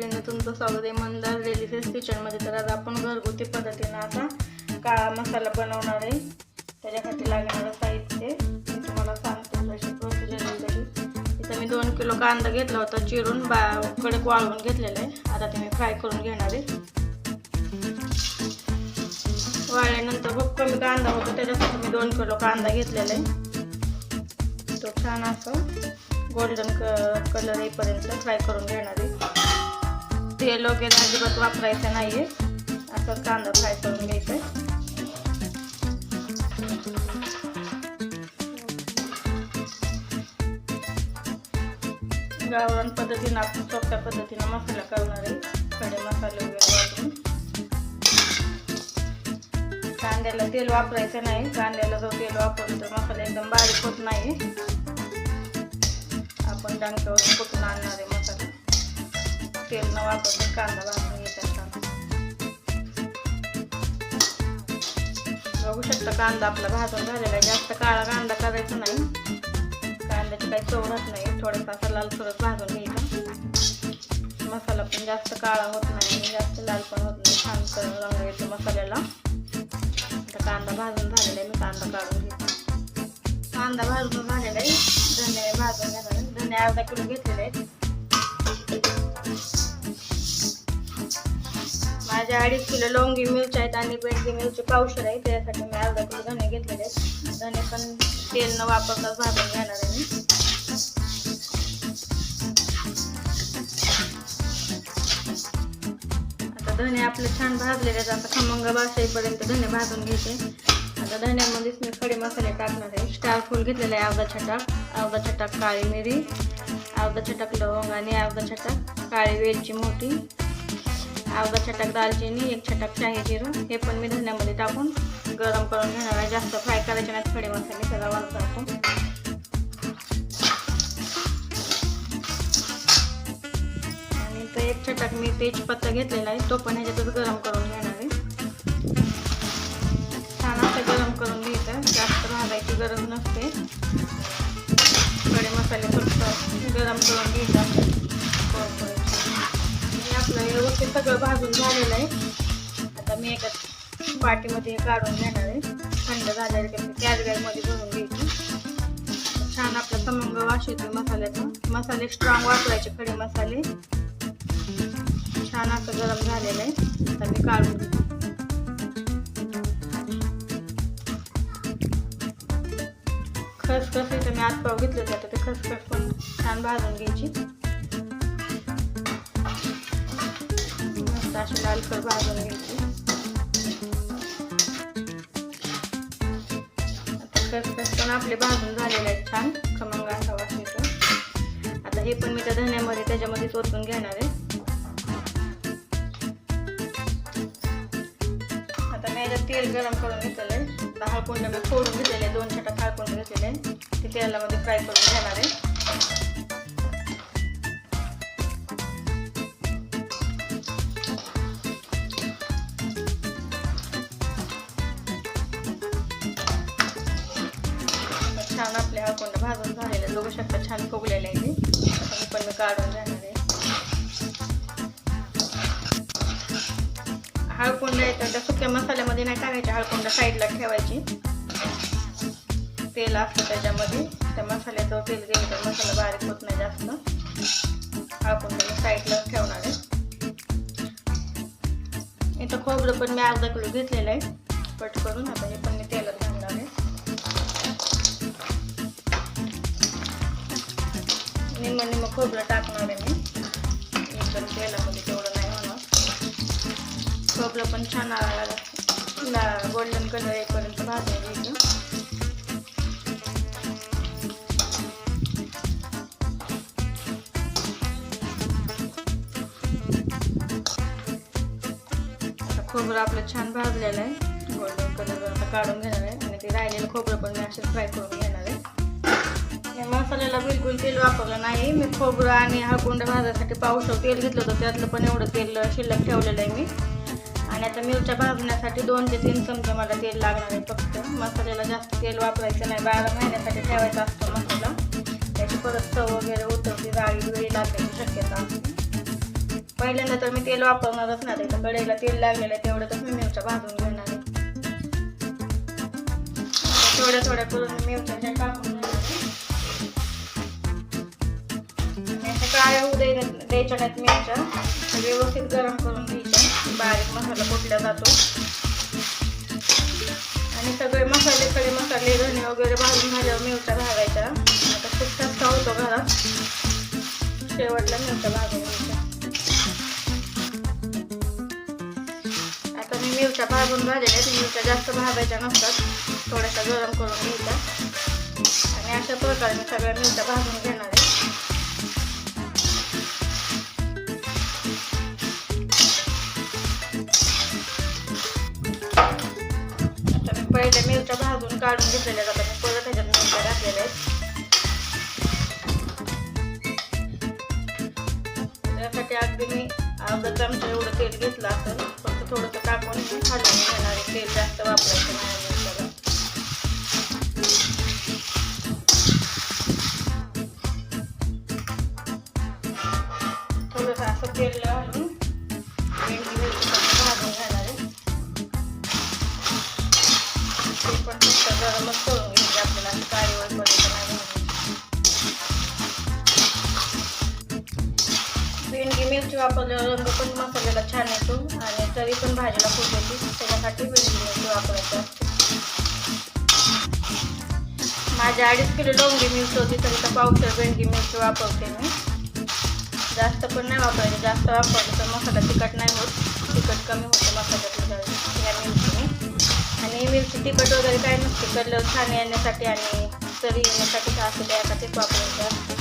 तुमचं स्वागत आहे. मंदार डेलिसियस किचनमध्ये तर आज आपण घरगुती पद्धतीनं असा काळा मसाला बनवणार आहे. त्याच्यासाठी लागणारं साहित्य. मी तुम्हाला सांगते कशी प्रोसिजर आहे इथं मी दोन किलो कांदा घेतला होता चिरून बा कडक वाळवून घेतलेला आहे. आता ते मी फ्राय करून घेणार आहे. वाळल्यानंतर खूप कमी कांदा होतो त्याच्यासाठी मी दोन किलो कांदा घेतलेला आहे. तो छान असं गोल्डन क कलर येईपर्यंत फ्राय करून घेणार आहे. तेल वगैरे अजिबात वापरायचं नाही आहे असं कांदा फ्राय करून घ्यायचा आहे गावरान पद्धतीनं आपण सोप्या पद्धतीनं मसाला करणार आहे. खडे मसाले वगैरे वापरून. कांद्याला तेल वापरायचं नाही. कांद्याला जर तेल वापरलं तर मसाला एकदम बारीक होत नाही आपण डंक्यावरून कुठून आणणार आहे मसाला? तेल न वापरता कांदा भाजून घेतात बघू शकता कांदा आपला भाजून झालेला आहे. जास्त काळा कांदा करायचा नाही. कांद्याची काही चव राहत नाही. थोडासा असा लाल भाजून घ्यायचा. मसाला पण जास्त काळा होत नाही जास्त लाल पण होत नाही. छान करून रंग येतो मसाल्याला. आता कांदा भाजून झालेला आहे. मी कांदा काढून घेतो. कांदा भाजून झालेला आहे. धने भाजून घेणार आहे. धने अर्धा किलो घेतलेले आहेत. माझ्या अडीच किलो लवंगी मिरच्या आहेत आणि बेडगी मिरची पावशर आहे त्यासाठी मी अर्धा किलो धने घेतलेले आहेत. धने पण तेल न वापरता भाजून घेणार आहे मी. आता धने आपले छान भाजलेले आहेत. आता खमंग भाषेपर्यंत धने भाजून घ्यायचे. आता धन्यामध्येच मी खडे मसाले टाकणार आहे. स्टार फूल घेतलेला आहे अर्धा छटाक अर्धा छटाक काळी मिरी अर्धा छटाक लवंग आणि अर्धा छटाक काळी वेलची मोठी अर्धा छटाक दालचिनी एक छटाक शाही जिरून. हे पण मी धण्यामध्ये टाकून गरम करून घेणार आहे. जास्त फ्राय करायचे नाही खडे मसाले सगळा वाजता आपण आणि तर एक छटाक मी तेजपत्ता घेतलेला आहे. तो पण ह्याच्यातच गरम करून घेणार आहे. छान असं गरम करून घ्यायचं. जास्त भाजायची गरज नसते. खडे मसाले फक्त गरम करून घ्यायचा. आणि हे व्यवस्थित सगळं भाजून झालेलं आहे. आता मी एका पाटीमध्ये काढून घेणार आहे. थंड झालेलं कॅज बॅगमध्ये भरून घ्यायची. छान आपला समंग वास येतो मसाल्याचा. मसाले स्ट्रॉंग वापरायचे खडे मसाले. छान असं गरम झालेलं आहे. आता मी काढून घेते. खसखस इथं मी आज पाव घेतलं जातं ते खसखस पण छान भाजून घ्यायची. मस्त अशी लालसर भाजून घ्यायची आता खसखस पण आपले भाजून झालेले आहेत छान खमंग असा वास येतो आता हे पण मी त्या धन्यामध्ये त्याच्यामध्ये ओतून घेणार आहे आता मी याच्यात तेल गरम करून घेतलेलं आहे आता हळकुंड मी फोडून घेतलेले आहे दोन छटाक हळकुंड घेतलेले ते तेलामध्ये फ्राय करून घेणार आहे छान भाजून झालेलं बघू शकता छान फुगलेलं आहे ते. आता पण मी काढून जाणार आहे. हळकुंड येतं त्या सुक्या मसाल्यामध्ये नाही टाकायची हळकुंड साईडला ठेवायची. तेल असतं त्याच्यामध्ये. त्या मसाल्याचं तेल गेलं तर मसाला बारीक होत नाही जास्त. हळकुंड मी साईडला ठेवणार आहे. इथं खोबरं पण मी अर्धा किलो घेतलेलं आहे. पट करून आता हे पण मी तेलात निम्म निम्म खोबरं टाकणार आहे मी. एकदम तेलामध्ये तेवढं नाही होणार खोबरं पण छान ला गोल्डन कलर येईपर्यंत भाजायला येतं खोबरं आपलं छान भाजलेलं आहे. गोल्डन कलर आता काढून घेणार आहे. आणि ते राहिलेलं खोबरं पण मी असे फ्राय करून घेणार आहे. मी मसाल्याला बिलकुल तेल वापरलं नाही. मी खोबरं आणि हळकुंड भाजासाठी पावसावर तेल घेतलं होतं. त्यातलं पण एवढं तेल शिल्लक ठेवलेलं आहे मी. आणि आता मिरच्या भाजण्यासाठी दोन ते तीन चमचे मला तेल लागणार आहे फक्त. मसाल्याला जास्त तेल वापरायचं नाही. बारा महिन्यासाठी ठेवायचा असतो मसाला. त्याची परत चव वगैरे उतरती. जाळी वेळी लागण्याची शक्यता पहिल्यांदा तर मी तेल वापरणारच नाही. तर कढईला तेल लागलेलं आहे तेवढ्यातच मी मिरच्या भाजून घेणार आहे. थोड्या थोड्या करून मिरच्या टाकून काळ्या होऊ द्यायच्या नाहीत मिरच्या. व्यवस्थित गरम करून घ्यायच्या. बारीक मसाला कुठला जातो. आणि सगळे मसाले खडे मसाले धणे वगैरे भाजून झाल्यावर मिरच्या भागायच्या आता खूप जास्त होतो घरात. शेवटला मिरच्या भाजून आता मी मिरच्या भाजून झालेल्या आहेत. मिरच्या जास्त भाजायच्या नसतात. थोड्याशा गरम करून घ्यायच्या. आणि अशा प्रकारे मी सगळ्या मिरच्या भाजून घेणार आहे. काढून घेतलेल्या आहेत. आता मी परत ह्याच्यात मिरच्या घातलेल्या आहेत. त्यासाठी अगदी मी अर्धा चमचा एवढं तेल घेतलं असेल फक्त थोडंसं टाकून मी हलवून घेणार आहे. तेल जास्त वापरायचं नाही मिरच्याला थोडंसं असं तेल भेंडी मिरची वापरल्यावर रंग पण मसाल्याला छान येतो. आणि तरी पण भाजीला खूप येते त्याच्यासाठी भेंडी मिरची वापरायचं. माझ्या अडीच किलो डोंगी मिरची होती तरी तर पावशेर भेंडी मिरची वापरते मी. जास्त पण नाही वापरायचं जास्त वापरलं तर मसाला तिखट नाही होत. तिखट कमी होतं मसाल्यातलं या मिरचीने आणि मिरची तिखट वगैरे काय नसते कलर छान येण्यासाठी आणि तरी येण्यासाठी असं त्यासाठीच वापरायचं.